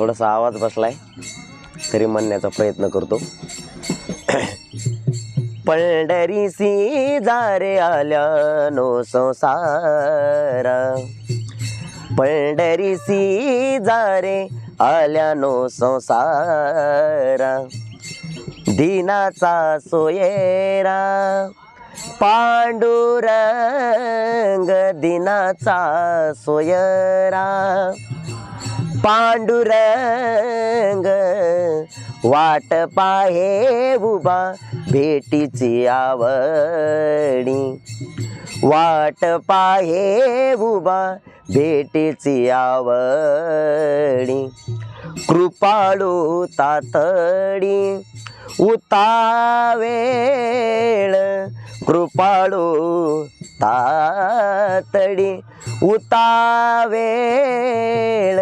थोडासा आवाज बसलाय तरी म्हणण्याचा प्रयत्न करतो. पंढरी सी जारे आल्या नो संसारा. पंढरीसी जारे आल्या नो संसारा. दिनाचा सोयेरा पांडुरंग दिनाचा सोयरा. पांडुरंग. वाट पाहे उभा भेटीची आवडी. वाट पाहे उभा भेटीची आवडी. कृपाळू तातडी उतावेळ कृपाळू तातडी उतावेळ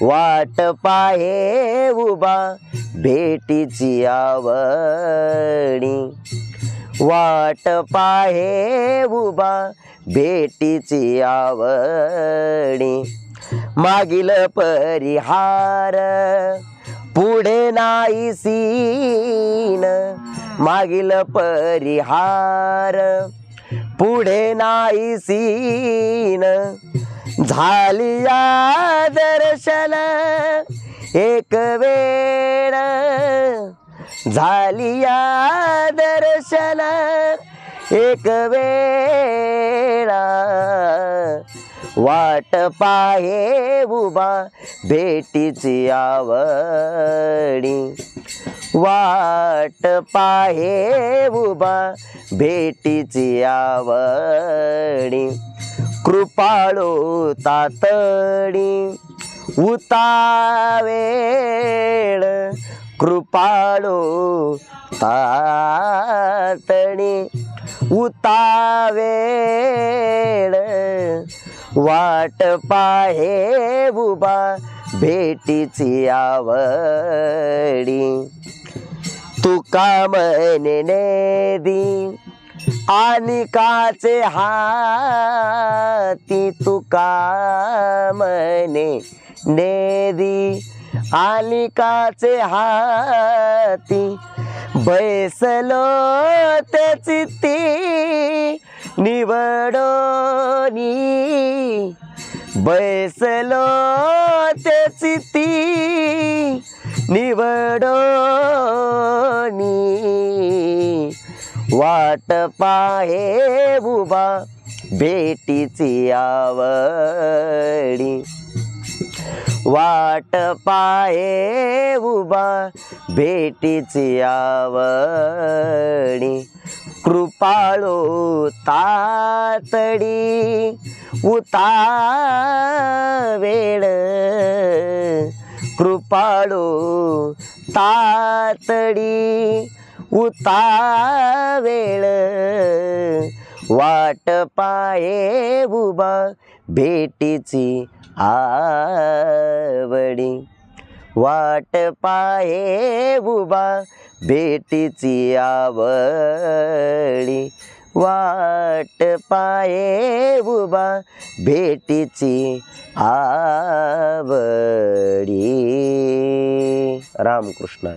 वाट पाहे उभा भेटीची आवडी. वाट पाहे उभा भेटीची आवडी. मागील परिहार पुढे नाही सीन. मागील परिहार पुढे नाही सीन. झाली या दर्शन एक वेळ. झाली या दर्शन एक वेळा. वाट पाहे उभा भेटीची आवडी. वाट पाहे उभा भेटीची आवडी. कृपाळू तातडी उतावेळ कृपाळू तातडी उतावेळ वाट पाहे उभा भेटीची आवडी. तुका म्हणे नेदी. आणि काचे हाती तुका म्हणे नेदी. आणि काचे हाती बैसलो त्याची ती निवडोनी. बैसलो त्याची ती निवडोनी वाट पाहे उभा भेटीची आवडी. वाट पाहे उभा भेटीची आवडी. कृपाळू तातडी उतार कृपाळू तातडी उतावेळ. वाट पाये उभा भेटीची आवडी. वाट पाये उभा भेटीची आवडी. वाट पाये उभा भेटीची आवडी. रामकृष्ण.